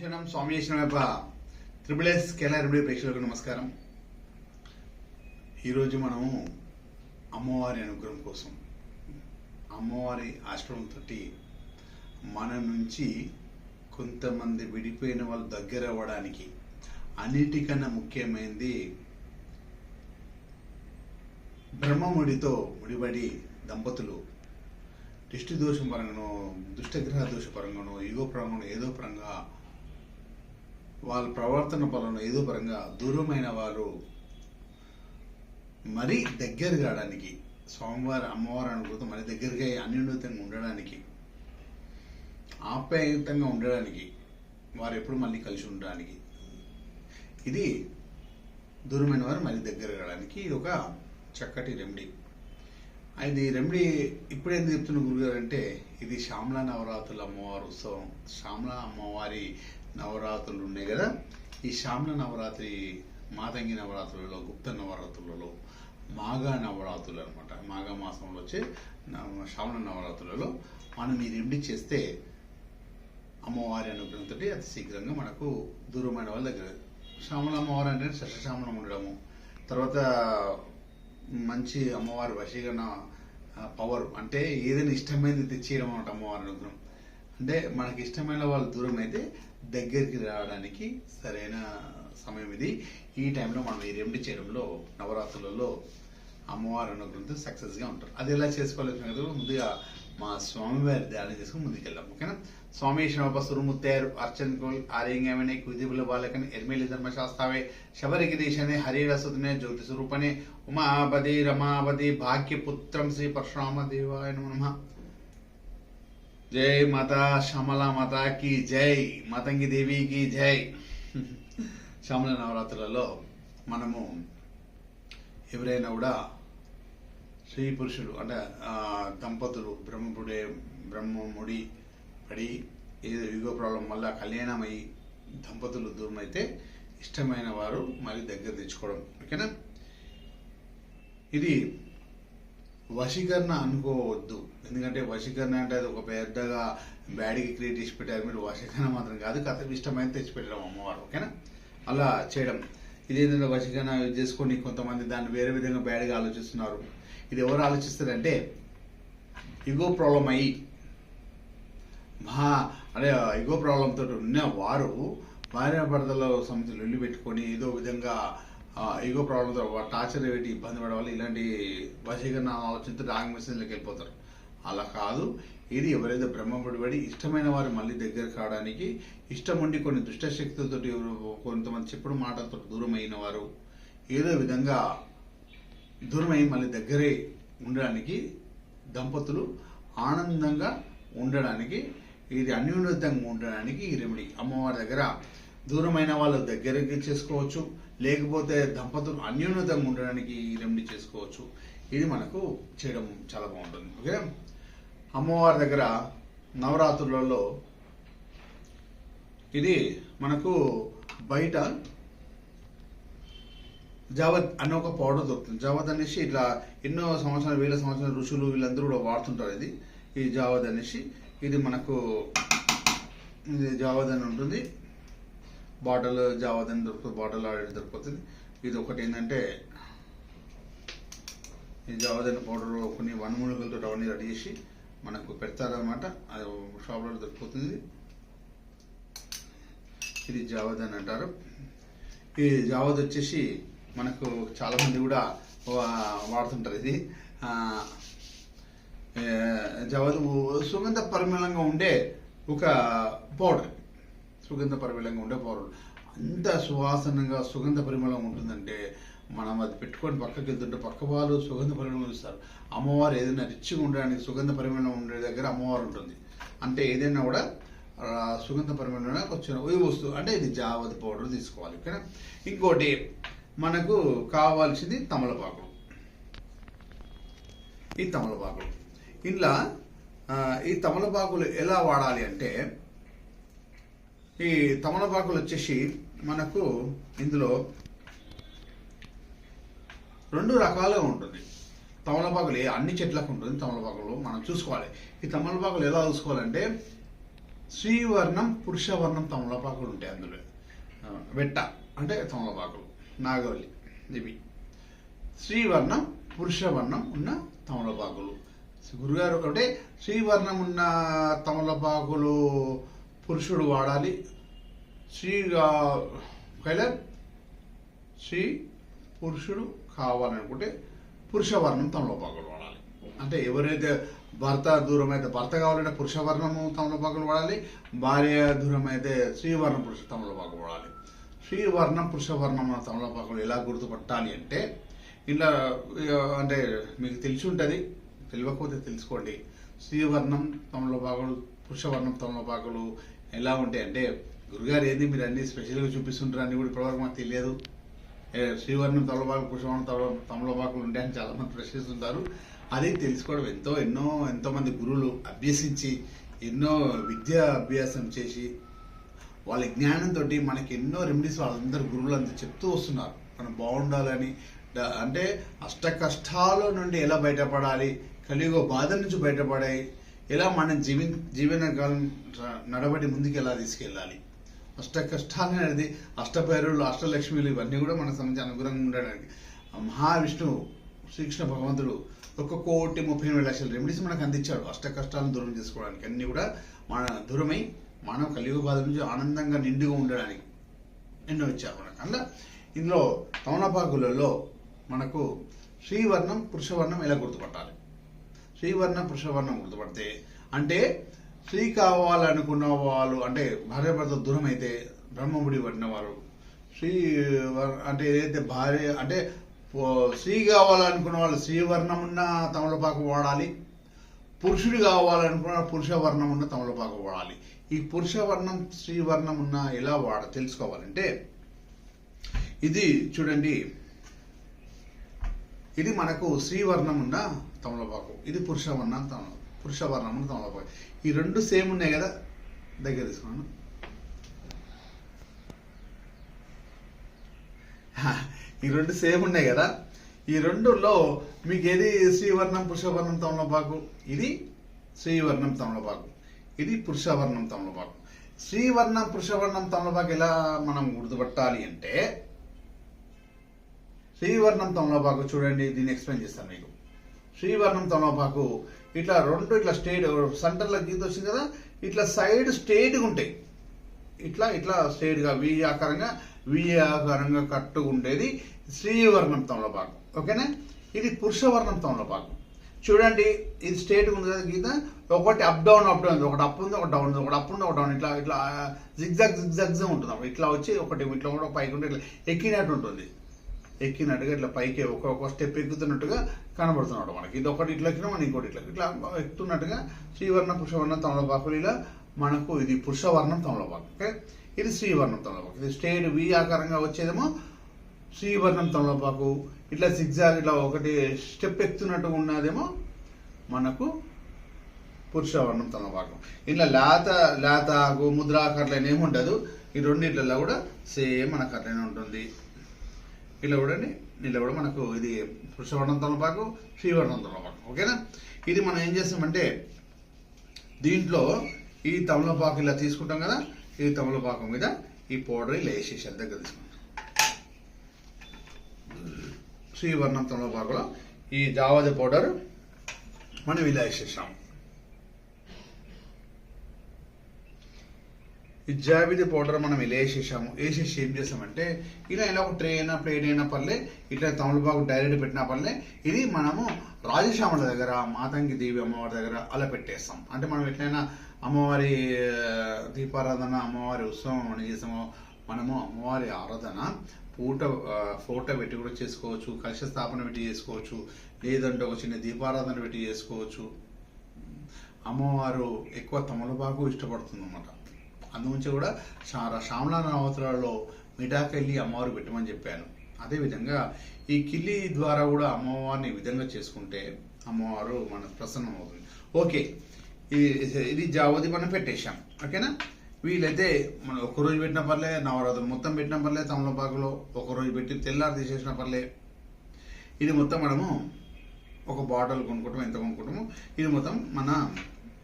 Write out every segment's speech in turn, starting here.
శనం స్వామి శనమప్ప triple S Kerala remedy ప్రేక్షకులకు నమస్కారం. ఈరోజు మనము అమ్మవారి అనుగ్రహం కోసం అమ్మవారి ఆశ్రమంతో మన నుంచి కొంతమంది విడిపోయిన వాళ్ళు దగ్గర అవ్వడానికి అన్నిటికన్నా ముఖ్యమైనది బ్రహ్మముడితో ముడిపడి దంపతులు. దిష్టి దోషం పరంగానో దుష్టగ్రహ దోష పరంగానో ఈగో పరంగానో ఏదో పరంగా వాళ్ళ ప్రవర్తన పరంగా ఏదో పరంగా దూరమైన వారు మరీ దగ్గర కావడానికి స్వామివారి అమ్మవారి అనుభూతం మరీ దగ్గరగా అన్యోన్యతంగా ఉండడానికి ఆప్యాయతంగా ఉండడానికి వారు ఎప్పుడు మళ్ళీ కలిసి ఉండడానికి ఇది దూరమైన వారు మళ్ళీ దగ్గర కావడానికి ఇది ఒక చక్కటి రెమెడీ అది రెమెడీ ఇప్పుడు ఎందుకు చెప్తున్న గురుగారు అంటే ఇది శ్యామల నవరాత్రుల అమ్మవారి ఉత్సవం. శ్యామల అమ్మవారి నవరాత్రులు ఉన్నాయి కదా? ఈ శ్యామల నవరాత్రి మాతంగి నవరాత్రులలో గుప్త నవరాత్రులలో మాఘ నవరాత్రులు అనమాట మాఘ మాసంలో వచ్చే శ్రావణ నవరాత్రులలో మనం ఈ రెమెడీ చేస్తే అమ్మవారి అనుగ్రహంతో అతి శీఘ్రంగా మనకు దూరమైన వాళ్ళ దగ్గర శ్రావణ అమ్మవారు అంటే శశశ్యామలం ఉండడము. తర్వాత మంచి అమ్మవారి వశీకరణ పవర్ అంటే ఏదైనా ఇష్టమైనది తెచ్చేయడం అన్నమాట అమ్మవారి అనుగ్రహం. అంటే మనకి ఇష్టమైన వాళ్ళు దూరం అయితే దగ్గరికి రావడానికి సరైన సమయం ఇది. ఈ టైంలో మనం ఈ రెమెడీ చేయడంలో నవరాత్రులలో అమ్మవారు అనుకుంటే సక్సెస్గా ఉంటారు అది ఎలా చేసుకోవాలి ముందుగా మా స్వామివారి ధ్యానం చేసుకుని ముందుకెళ్ళాం ఓకేనా? స్వామి శివపసురు ముత్తేరు అర్చన్ కోల్ ఆరేంగమనే కుదిబుల బాలకని ఎర్మిలి ధర్మశాస్త్రావే శబరిగిరీశనే హరిరసుదనే జ్యోతి స్వరూపనే ఉమాపది రమాపతి భాగ్యపుత్రం శ్రీ పరశురామ దేవాయ నమ. జై మత శ్యామల మాతాకి జై. మతంగి దేవికి జై. శ్యామల నవరాత్రులలో మనము ఎవరైనా కూడా స్త్రీ పురుషులు అంటే దంపతులు బ్రహ్మపుడే బ్రహ్మముడి పడి ఏదో యుగో ప్రాబ్లం వల్ల కళ్యాణమై దంపతులు దూరం అయితే ఇష్టమైన వారు మరి దగ్గర తెచ్చుకోవడం. ఓకేనా? ఇది వశీకరణ అనుకోవద్దు. ఎందుకంటే వశీకరణ అంటే అది ఒక పెద్దగా బ్యాడ్కి క్రియేట్ చేసి పెట్టారు. మీరు వశీకరణ మాత్రం కాదు. కథ ఇష్టమైన తెచ్చిపెట్టడం అమ్మవారు. ఓకేనా? అలా చేయడం. ఇదేంటంటే ఏంటంటే వశీకరణ చేసుకొని కొంతమంది దాన్ని వేరే విధంగా బ్యాడ్గా ఆలోచిస్తున్నారు. ఇది ఎవరు ఆలోచిస్తారంటే ఇగో ప్రాబ్లం అయ్యి మహా అంటే ఇగో ప్రాబ్లంతో ఉన్న వారు భార్య భర్తల సమస్యలు వెళ్ళి పెట్టుకొని ఏదో విధంగా ఈగో ప్రాబ్లంతో టార్చర్ పెట్టి ఇబ్బంది పడే వాళ్ళు ఇలాంటి వశీకరణ ఆలోచనతో రాంగ్ మెసేజ్లోకి వెళ్ళిపోతారు. అలా కాదు. ఇది ఎవరైతే బ్రహ్మపడిబడి ఇష్టమైన వారు మళ్ళీ దగ్గర కావడానికి ఇష్టం ఉండి కొన్ని దుష్టశక్తులతో కొంతమంది చెప్పుడు మాటలతో దూరం అయిన వారు ఏదో విధంగా దూరమై మళ్ళీ దగ్గరే ఉండడానికి దంపతులు ఆనందంగా ఉండడానికి ఇది అన్యోన్యతంగా ఉండడానికి ఈ రెమెడీ అమ్మవారి దగ్గర దూరమైన వాళ్ళు దగ్గరికి చేసుకోవచ్చు. లేకపోతే దంపతులు అన్యోన్యతంగా ఉండడానికి ఈ రెమెడీ చేసుకోవచ్చు. ఇది మనకు చేయడం చాలా బాగుంటుంది. ఓకే? అమ్మవారి దగ్గర నవరాత్రులలో ఇది మనకు బయట జావత్ అనే ఒక పౌడర్ దొరుకుతుంది. జావత్ అనేసి ఇట్లా ఎన్నో సంవత్సరాలు వేల సంవత్సరాల ఋషులు వీళ్ళందరూ కూడా వాడుతుంటారు ఇది. ఈ జావద్ అనేసి ఇది మనకు ఇది జావద్ అని ఉంటుంది. బాటిల్ జావద్ అని దొరుకుతుంది బాటిల్ ఆల్రెడీ దొరుకుతుంది ఇది ఒకటి ఏంటంటే ఈ జావద్ పౌడర్ కొన్ని వనమూలికలతో అవన్నీ రెడీ చేసి మనకు పెడతారనమాట అది షాప్లో దొరికిపోతుంది. ఇది జావద్ అని అంటారు. ఈ జావద్ వచ్చేసి మనకు చాలామంది కూడా వా- వాడుతుంటారు. ఇది జావద్ సుగంధ పరిమళంగా ఉండే ఒక పౌడర్. సుగంధ పరిమళంగా ఉండే పౌడర్ అంత సువాసనగా సుగంధ పరిమళం ఉంటుందంటే మనం అది పెట్టుకొని పక్కకి వెళ్తుంటే పక్క వాళ్ళు సుగంధ పరిమళం ఇస్తారు. అమ్మవారు ఏదైనా రిచ్గా ఉండడానికి సుగంధ పరిమళం ఉండే దగ్గర అమ్మవారు ఉంటుంది. అంటే ఏదైనా కూడా సుగంధ పరిమళం కొంచెం ఈ వస్తువు అంటే ఇది జావతి పౌడర్ తీసుకోవాలి ఓకేనా? ఇంకోటి మనకు కావాల్సింది తమలపాకులు ఈ తమలపాకులు ఇంట్లో ఈ తమలపాకులు ఎలా వాడాలి అంటే ఈ తమలపాకులు వచ్చేసి మనకు ఇందులో రెండు రకాలుగా ఉంటుంది. తమలపాకులు అన్ని చెట్లకు ఉంటుంది తమలపాకులు. మనం చూసుకోవాలి. ఈ తమలపాకులు ఎలా చూసుకోవాలంటే శ్రీవర్ణం పురుషవర్ణం తమలపాకులు ఉంటాయి అందులో. వెట్ట అంటే తమలపాకులు నాగవల్లి ఇవి. శ్రీవర్ణం పురుషవర్ణం ఉన్న తమలపాకులు. గురుగారు అంటే శ్రీవర్ణం ఉన్న తమలపాకులు పురుషుడు వాడాలి. శ్రీ ఒకవేళ శ్రీ పురుషుడు కావాలనుకుంటే పురుషవర్ణం తమలపాకులు వాడాలి. అంటే ఎవరైతే భర్త దూరం అయితే భర్త కావాలంటే పురుషవర్ణము తమలపాకులు వాడాలి. భార్య దూరం అయితే శ్రీవర్ణం పురుష తమలపాకులు వాడాలి. శ్రీవర్ణం పురుషవర్ణం తమలపాకులు ఎలా గుర్తుపట్టాలి అంటే ఇలా ఇక అంటే మీకు తెలిసి ఉంటుంది తెలియకపోతే తెలుసుకోండి. శ్రీవర్ణం తమలపాకులు పురుషవర్ణం తమలపాకులు ఎలా ఉంటాయి అంటే గురుగారు ఏంది మీరు అన్ని స్పెషల్గా చూపిస్తుంటారు అని కూడా ఇప్పటివరకు మాకు తెలియదు. శ్రీవర్ణం తమలపాకులు పురుషవర్ణం తమల తమలపాకులు ఉంటాయని చాలామంది ప్రశ్నిస్తుంటారు. అది తెలుసుకోవడం ఎంతో ఎన్నో ఎంతోమంది గురువులు అభ్యసించి ఎన్నో విద్యా అభ్యాసం చేసి వాళ్ళ జ్ఞానంతో మనకి ఎన్నో రెమెడీస్ వాళ్ళందరూ గురువులు అంతా చెప్తూ వస్తున్నారు. మనం బాగుండాలని అంటే అష్ట కష్టాల నుండి ఎలా బయటపడాలి కలియుగ బాధ నుంచి బయటపడాయి ఎలా మనం జీవి జీవన కాలం నడబడి ముందుకు ఎలా తీసుకెళ్ళాలి? అష్ట కష్టాలు అనేది అష్టపైరులు అష్టలక్ష్మిలు ఇవన్నీ కూడా మన సంబంధించి అనుగుణంగా ఉండడానికి. మహావిష్ణువు శ్రీకృష్ణ భగవంతుడు ఒక కోటి ముప్పై ఎనిమిది లక్షల రెమెడీస్ మనకు అందించాడు అష్ట కష్టాలను దూరం చేసుకోవడానికి. అన్ని కూడా మన దూరమై మనం కలియుగ బాధ నుంచి ఆనందంగా నిండుగా ఉండడానికి ఎన్నో ఇచ్చారు మనకు. అందులో ఇందులో తమలపాకులలో మనకు శ్రీవర్ణం పురుషవర్ణం ఎలా గుర్తుపట్టాలి? శ్రీవర్ణం పురుషవర్ణం గుర్తుపడితే అంటే స్త్రీ కావాలనుకున్న వాళ్ళు అంటే భార్య భర్త దూరం అయితే బ్రహ్మముడి పడిన వారు స్త్రీ అంటే ఏదైతే భార్య అంటే స్త్రీ కావాలనుకున్న వాళ్ళు శ్రీవర్ణం ఉన్న తమలపాకు వాడాలి పురుషుడు కావాలనుకున్న పురుషవర్ణం ఉన్న తమలపాకు వాడాలి. ఈ పురుషవర్ణం స్త్రీవర్ణం ఉన్న ఎలా వాడ తెలుసుకోవాలంటే ఇది చూడండి ఇది మనకు శ్రీవర్ణం ఉన్న తమలపాకు. ఇది పురుషవర్ణం తమల పురుషవర్ణం తమలపాకు. ఈ రెండు సేమ్ ఉన్నాయి కదా? దగ్గర తీసుకున్నాను ఈ రెండు సేమ్ ఉన్నాయి కదా? ఈ రెండులో మీకు ఏది? శ్రీవర్ణం పురుషవర్ణం తమలపాకు? ఇది శ్రీవర్ణం తమలపాకు. ఇది పురుషవర్ణం తమలపాకు. శ్రీవర్ణం పురుషవర్ణం తమలపాకు ఎలా మనం గుర్తుపట్టాలి అంటే శ్రీవర్ణం తమలపాకు చూడండి దీన్ని ఎక్స్ప్లెయిన్ చేస్తాను మీకు. శ్రీవర్ణం తమలపాకు ఇట్లా రెండు ఇట్లా స్టేట్ సెంటర్లో గీత వచ్చింది కదా ఇట్లా సైడ్ స్ట్రేట్గా ఉంటాయి. ఇట్లా ఇట్లా స్ట్రేట్గా వి ఆకారంగా వి ఆకారంగా కట్టుగా ఉండేది శ్రీవర్ణం తమలపాకు ఓకేనా? ఇది పురుషవర్ణం తమలపాకు చూడండి ఇది స్ట్రేట్గా ఉంది కదా గీత. ఒకటి అప్ డౌన్ అప్ డౌన్ ఒకటి అప్ ఉంది ఒకటి డౌన్ ఉంది. ఒకటి అప్ ఉంది ఒకటి డౌన్ ఇట్లా ఇట్లా జిగ్జాగ్ జిగ్జాగ్స్ ఉంటుంది. అప్పుడు ఇట్లా వచ్చి ఒకటి ఇట్లా కూడా పైకి ఉంటే ఇట్లా ఎక్కినట్టు ఉంటుంది. ఎక్కినట్టుగా ఇట్లా పైకి ఒక్కొక్క స్టెప్ ఎక్కుతున్నట్టుగా కనబడుతున్నాడు మనకి. ఇది ఒకటి ఇట్లా ఎక్కినా మనం ఇంకోటి ఇట్లా ఇట్లా ఎక్కుతున్నట్టుగా శ్రీవర్ణ పురుషవర్ణం తమలపాకులు ఇలా మనకు ఇది పురుషవర్ణం తమలపాకు. ఓకే? ఇది శ్రీవర్ణం తమలపాకు. ఇది స్టేట్ వి ఆకారంగా వచ్చేదేమో శ్రీవర్ణం తమలపాకు. ఇట్లా సిగ్జాగ్ ఇట్లా ఒకటి స్టెప్ ఎక్కుతున్నట్టుగా ఉన్నదేమో మనకు పురుషవర్ణం తమలపాకు. ఇట్లా లాత లేత ముద్రాకర్లైన ఏమి ఉండదు. ఈ రెండిట్లలో కూడా సేమ్ మనకు అట్లనే ఉంటుంది. ఇలా చూడండి ఇలా కూడా మనకు ఇది పురుషవర్ణం తమలపాకు శ్రీవర్ణం తమలపాకు ఓకేనా? ఇది మనం ఏం చేస్తామంటే దీంట్లో ఈ తమలపాకు ఇలా తీసుకుంటాం కదా ఈ తమలపాకు మీద ఈ పౌడర్ ఇలా వేసేసారు దగ్గర తీసుకుంటాం. శ్రీవర్ణం తమలపాకులో ఈ జావాది పౌడర్ మనం ఇలా వేసేసాము ఈ జాబిది పౌడర్ మనం ఇలా వేసేసాము. వేసేసి ఏం చేసామంటే ఇలా ఇలా ఒక ట్రే అయినా ప్లేట్ అయినా పర్లే ఇట్లా తమలపాకు డైరెక్ట్ పెట్టినా పర్లే ఇది మనము రాజశ్యామల దగ్గర మాతంగి దేవి అమ్మవారి దగ్గర అలా పెట్టేస్తాం. అంటే మనం ఎట్లయినా అమ్మవారి దీపారాధన అమ్మవారి ఉత్సవం అని చేసామో మనము అమ్మవారి ఆరాధన పూట ఫోటో పెట్టి కూడా చేసుకోవచ్చు కలశ స్థాపన పెట్టి చేసుకోవచ్చు లేదంటే ఒక చిన్న దీపారాధన పెట్టి చేసుకోవచ్చు. అమ్మవారు ఎక్కువ తమలపాకు ఇష్టపడుతుంది అన్నమాట అందుగురించి కూడా శా- నవరాత్రులలో మిఠాకెళ్ళి అమ్మవారు పెట్టమని చెప్పాను. అదేవిధంగా ఈ కిల్లి ద్వారా కూడా అమ్మవారిని విధంగా చేసుకుంటే అమ్మవారు మన ప్రసన్నం అవుతుంది ఓకే. ఇది ఇది జావది మనం పెట్టేశాం. ఓకేనా? వీలైతే మనం ఒక రోజు పెట్టిన పర్లే నవరాత్రులు మొత్తం పెట్టిన పర్లే తమలపాకులో ఒక రోజు పెట్టి తెల్లారి తీసేసిన పర్లే. ఇది మొత్తం మనము ఒక బాటిల్ కొనుక్కుంటాం ఎంత కొనుక్కుంటాము ఇది మొత్తం మన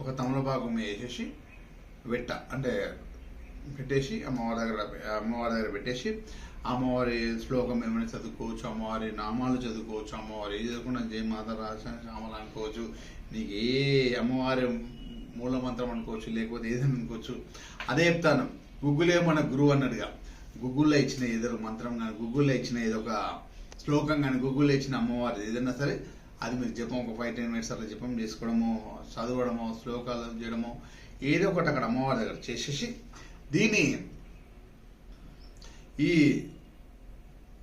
ఒక తమలపాకు వేసేసి వెట్ట అంటే పెట్టేసి అమ్మవారి దగ్గర అమ్మవారి దగ్గర పెట్టేసి అమ్మవారి శ్లోకం ఏమైనా చదువుకోవచ్చు అమ్మవారి నామాలు చదువుకోవచ్చు అమ్మవారి ఏ చదువుకున్నా జయ మాత రాజ శ్యామల అనుకోవచ్చు నీకు ఏ అమ్మవారి మూల మంత్రం అనుకోవచ్చు లేకపోతే ఏదైనా అనుకోవచ్చు. అదే చెప్తాను గుగ్గులే మన గురువు అన్నట్టుగా గూగుల్లో ఇచ్చిన ఏదో మంత్రం కానీ గూగుల్లో ఇచ్చిన ఏదో ఒక శ్లోకం కానీ గూగుల్లో ఇచ్చిన అమ్మవారి ఏదైనా సరే అది మీరు జపం ఒక ఫైవ్ టెన్ మినిట్స్ అలా జపం చేసుకోవడము చదవడము శ్లోకాలు చేయడము ఏదో ఒకటి అక్కడ అమ్మవారి దగ్గర చేసేసి దీన్ని ఈ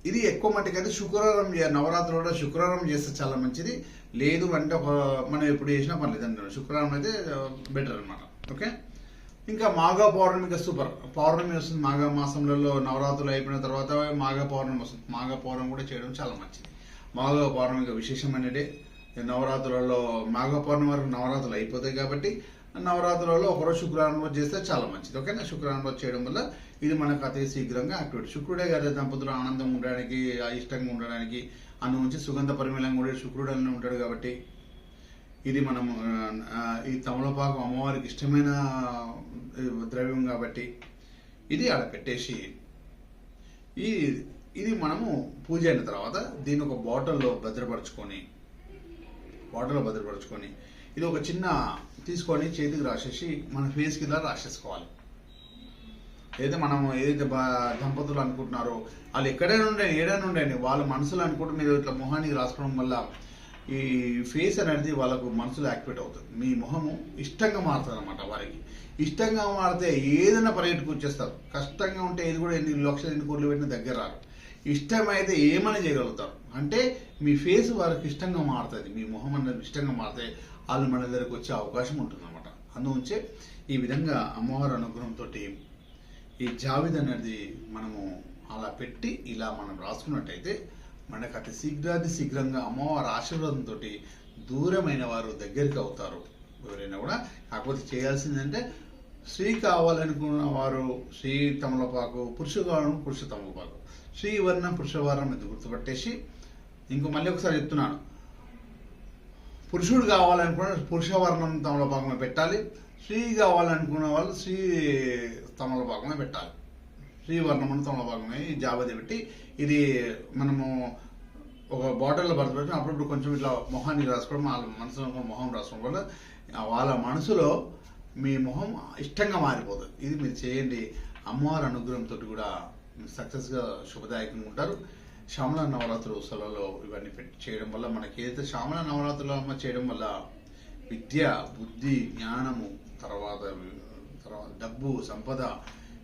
ఇది ఎక్కువ మట్టుకు అయితే శుక్రవారం నవరాత్రులు కూడా శుక్రవారం చేస్తే చాలా మంచిది. లేదు అంటే ఒక మనం ఎప్పుడు చేసినా పర్లేదు అంటే శుక్రవారం అయితే బెటర్ అన్నమాట. ఓకే? ఇంకా మాఘ పౌర్ణమికి సూపర్. పౌర్ణమి వస్తుంది మాఘ మాసంలో నవరాత్రులు అయిపోయిన తర్వాత మాఘ పౌర్ణమి వస్తుంది. మాఘ పౌర్ణమి కూడా చేయడం చాలా మంచిది. మాఘ పౌర్ణమి విశేషమైన డే నవరాత్రులలో మాఘ పౌర్ణమి వరకు నవరాత్రులు అయిపోతాయి కాబట్టి నవరాత్రులలో ఒకరోజు శుక్రవారం రోజు చేస్తే చాలా మంచిది. ఓకేనా? శుక్రవారం రోజు చేయడం వల్ల ఇది మనకు అతి శీఘ్రంగా యాక్టివేట్ శుక్రుడే కదా దంపతులు ఆనందంగా ఉండడానికి ఇష్టంగా ఉండడానికి అందు నుంచి సుగంధ పరిమళంగా ఉండే శుక్రుడు అని ఉంటాడు కాబట్టి ఇది మనం ఈ తమలపాకు అమ్మవారికి ఇష్టమైన ద్రవ్యం కాబట్టి ఇది ఆడ పెట్టేసి ఈ ఇది మనము పూజ అయిన తర్వాత దీన్ని ఒక బాటిల్లో భద్రపరచుకొని బాటిల్లో భద్రపరచుకొని ఇది ఒక చిన్న తీసుకొని చేతికి రాసేసి మన ఫేస్ కింద రాసేసుకోవాలి. ఏదైతే మనం ఏదైతే దంపతులు అనుకుంటున్నారో వాళ్ళు ఎక్కడైనా ఉండే ఏడైనా ఉండే వాళ్ళ మనసులో అనుకుంటే మీరు ఇట్లా మొహానికి రాసుకోవడం వల్ల ఈ ఫేస్ అనేది వాళ్ళకు మనసులో యాక్టివేట్ అవుతుంది. మీ మొహము ఇష్టంగా మారుతుంది అనమాట వారికి. ఇష్టంగా మారితే ఏదైనా పరిగెట్టుకు వచ్చేస్తారు. కష్టంగా ఉంటే ఏది కూడా ఎన్ని లక్షలు ఎన్ని కోట్లు పెట్టిన దగ్గర రారు. ఇష్టమైతే ఏమైనా చేయగలుగుతారు? అంటే మీ ఫేస్ వారికి ఇష్టంగా మారుతుంది మీ మొహం అనేది ఇష్టంగా మారితే వాళ్ళు మన దగ్గరకు వచ్చే అవకాశం ఉంటుంది అనమాట అందుంచే ఈ విధంగా అమ్మవారి అనుగ్రహంతో ఈ జావిద్ అనేది మనము అలా పెట్టి ఇలా మనం రాసుకున్నట్టయితే మనకు అతి శీఘ్రాతి శీఘ్రంగా అమ్మవారి ఆశీర్వాదంతో దూరమైన వారు దగ్గరికి అవుతారు ఎవరైనా కూడా. కాకపోతే చేయాల్సిందంటే స్త్రీ కావాలనుకున్న వారు స్త్రీ తమలపాకు పురుషు కావడం పురుష తమలపాకు. స్త్రీ వర్ణం పురుషవర్ణం ఇది గుర్తుపట్టేసి ఇంకో మళ్ళీ ఒకసారి చెప్తున్నాను. పురుషుడు కావాలనుకున్న పురుషవర్ణం తమలపాకమే పెట్టాలి. స్త్రీ కావాలనుకున్న వాళ్ళు స్త్రీ తమలపాకమే పెట్టాలి. స్త్రీ వర్ణమును తమలపాకమే ఈ జాబది పెట్టి ఇది మనము ఒక బాటిల్లో భర్తపెట్టి అప్పుడప్పుడు కొంచెం ఇట్లా మొహాన్ని రాసుకోవడం వాళ్ళ మనసులో మొహం రాసుకోవడం వల్ల వాళ్ళ మనసులో మీ మొహం ఇష్టంగా మారిపోతుంది ఇది మీరు చేయండి. అమ్మవారి అనుగ్రహంతో కూడా సక్సెస్గా శుభదాయకంగా ఉంటారు. శ్యామల నవరాత్రుల ఉత్సవాలలో ఇవన్నీ పెట్టి చేయడం వల్ల మనకి ఏదైతే శ్యామల నవరాత్రుల అమ్మ చేయడం వల్ల విద్య బుద్ధి జ్ఞానము తర్వాత తర్వాత డబ్బు సంపద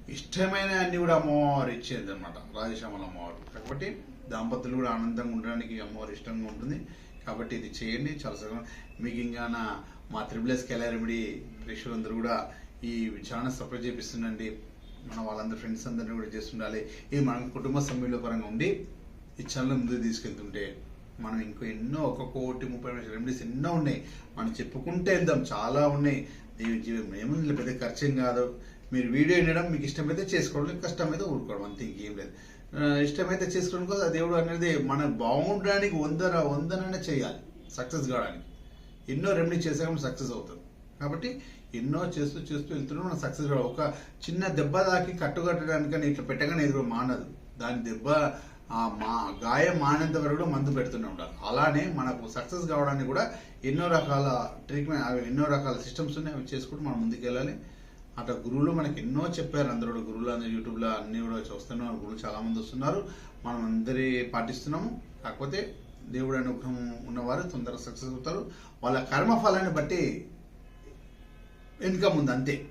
ఇష్టమైన అన్ని కూడా అమ్మవారు ఇచ్చేది అనమాట రాజశ్యామల అమ్మవారు. కాబట్టి దాంపత్యులు కూడా ఆనందంగా ఉండడానికి అమ్మవారు ఇష్టంగా ఉంటుంది. కాబట్టి ఇది చేయండి. చాలా సగం మీకు ఇంకా నా మా త్రిబుల్ కెలారిమిడి ప్రేక్షకులందరూ కూడా ఈ ఛానల్ సపోర్ట్ చేపిస్తుండండి. మన వాళ్ళందరూ ఫ్రెండ్స్ అందరినీ కూడా చేస్తుండాలి. ఇది మన కుటుంబ సభ్యుల పరంగా ఉండి ఈ ఛానల్ ముందుకు తీసుకెళ్తుంటే మనం ఇంకో ఎన్నో ఒక కోటి ముప్పై రెమెడీస్ ఎన్నో ఉన్నాయి. మనం చెప్పుకుంటే వెళ్దాం. చాలా ఉన్నాయి. దీని జీవితం ఏముంది పెద్ద ఖర్చేం కాదు. మీరు వీడియో వినడం మీకు ఇష్టమైతే చేసుకోవడం కష్టమైతే ఊరుకోవడం. అంతే ఇంకేం లేదు. ఇష్టమైతే చేసుకోవడం కోసం ఆ దేవుడు అనేది మనం బాగుండడానికి వందన వందననే చేయాలి సక్సెస్ కావడానికి. ఎన్నో రెమెడీ చేసాక సక్సెస్ అవుతుంది కాబట్టి ఎన్నో చేస్తూ చేస్తూ వెళ్తున్నాం మనం సక్సెస్ ఒక చిన్న దెబ్బ దాకి కట్టుకట్టడానికని ఇట్లా పెట్టగానే ఎదురు మానదు. దాని దెబ్బ ఆ మా గాయం మానేంత వరకు కూడా మందు పెడుతూనే ఉండాలి. అలానే మనకు సక్సెస్ కావడానికి కూడా ఎన్నో రకాల ట్రీట్మెంట్ అవి ఎన్నో రకాల సిస్టమ్స్ ఉన్నాయి అవి చేసుకుంటూ మనం ముందుకు వెళ్ళాలి అట్లా గురువులు మనకి ఎన్నో చెప్పారు. అందరూ కూడా గురువులు అందరూ యూట్యూబ్లో అన్ని కూడా చూస్తున్నారు గురువులు చాలా మంది వస్తున్నారు. మనం అందరి పాటిస్తున్నాము. కాకపోతే దేవుడు అనుగ్రహం ఉన్నవారు తొందరగా సక్సెస్ అవుతారు. వాళ్ళ కర్మఫలాన్ని బట్టి ఇన్కమ్ ఉంది అంతే.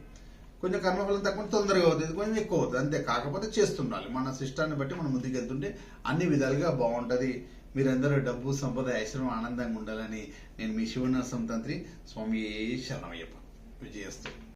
కొంచెం కర్మఫలం తక్కువ తొందరగా అవుతుంది కొంచెం ఎక్కువ అవుతుంది అంతే. కాకపోతే చేస్తుండాలి. మన సిస్టాన్ని బట్టి మనం ముందుకు వెళ్తుంటే అన్ని విధాలుగా బాగుంటుంది. మీరందరూ డబ్బు సంపద ఐశ్వర్యం ఆనందంగా ఉండాలని నేను మీ శివనరసం తంత్రి స్వామి శరణమయ్యప్ప. విజయస్తు.